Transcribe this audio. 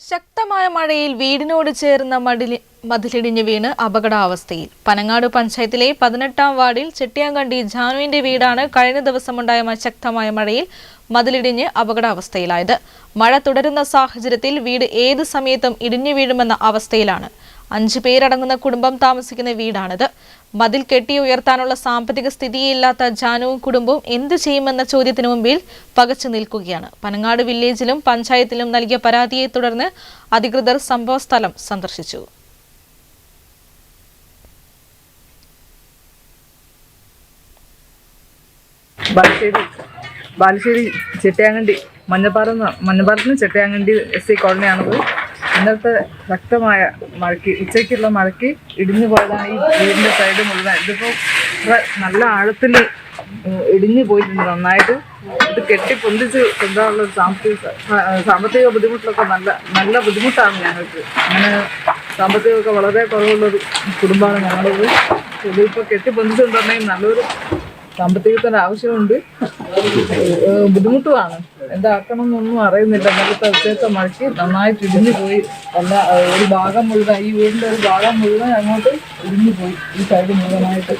ശക്തമായ മഴയിൽ വീടിനോട് ചേർന്ന മടിലി മതിലിടിഞ്ഞ് വീണ് അപകടാവസ്ഥയിൽ. പനങ്ങാട് പഞ്ചായത്തിലെ പതിനെട്ടാം വാർഡിൽ ചെട്ടിയാങ്കണ്ടി ജാനുവിന്റെ വീടാണ് കഴിഞ്ഞ ദിവസമുണ്ടായ ശക്തമായ മഴയിൽ മതിലിടിഞ്ഞ് അപകടാവസ്ഥയിലായത്. മഴ തുടരുന്ന സാഹചര്യത്തിൽ വീട് ഏത് സമയത്തും ഇടിഞ്ഞു വീഴുമെന്ന അവസ്ഥയിലാണ്. അഞ്ചു പേരടങ്ങുന്ന കുടുംബം താമസിക്കുന്ന വീടാണിത്. മതിൽ കെട്ടി ഉയർത്താനുള്ള സാമ്പത്തിക സ്ഥിതിയില്ലാത്ത ജാനുവും കുടുംബവും എന്തു ചെയ്യുമെന്ന ചോദ്യത്തിന് മുമ്പിൽ പകച്ചു നിൽക്കുകയാണ്. പനങ്ങാട് വില്ലേജിലും പഞ്ചായത്തിലും നൽകിയ പരാതിയെ തുടർന്ന് അധികൃതർ സംഭവസ്ഥലം സന്ദർശിച്ചു. ബാലുശ്ശേരി ബാലുശ്ശേരി ചെട്ടിയാങ്കണ്ടി മഞ്ഞപ്പാറ മഞ്ഞപ്പാറത്തിന് ചെട്ടിയാങ്കണ്ടി എസ് സി കോളനിയാണത്. ഇന്നത്തെ ശക്തമായ മഴയ്ക്ക് ഉച്ചയ്ക്കുള്ള മഴയ്ക്ക് ഇടിഞ്ഞു പോയതാണ് ഈ വീടിന്റെ സൈഡ് മുഴുവൻ. ഇതിപ്പോൾ നല്ല ആഴത്തിൽ ഇടിഞ്ഞു പോയിട്ടുണ്ട് നന്നായിട്ട്. ഇത് കെട്ടി പൊന്തിച്ച് കൊണ്ടുള്ള സാമ്പത്തിക സാമ്പത്തിക ബുദ്ധിമുട്ടിലൊക്കെ നല്ല നല്ല ബുദ്ധിമുട്ടാണ് ഞങ്ങൾക്ക്. അങ്ങനെ സാമ്പത്തികമൊക്കെ വളരെ കുറവുള്ളൊരു കുടുംബമാണ് ഞങ്ങളത് ഇതിപ്പോൾ കെട്ടി പൊന്തിച്ചുകൊണ്ടുവന്നെങ്കിൽ നല്ലൊരു സാമ്പത്തികത്തിന് ആവശ്യമുണ്ട്. ബുദ്ധിമുട്ടുമാണ് എന്താക്കണം എന്നൊന്നും അറിയുന്നില്ല. ഇന്നലത്തെ ഉച്ചയത്തെ മഴയ്ക്ക് നന്നായി ഇടിഞ്ഞു പോയി. അല്ല ഒരു ഭാഗം മുഴുവൻ ഈ വീടിന്റെ ഒരു ഭാഗം മുഴുവൻ അങ്ങോട്ട് ഇടിഞ്ഞു പോയി. ഈ സൈഡ് മുഴുവനായിട്ട്.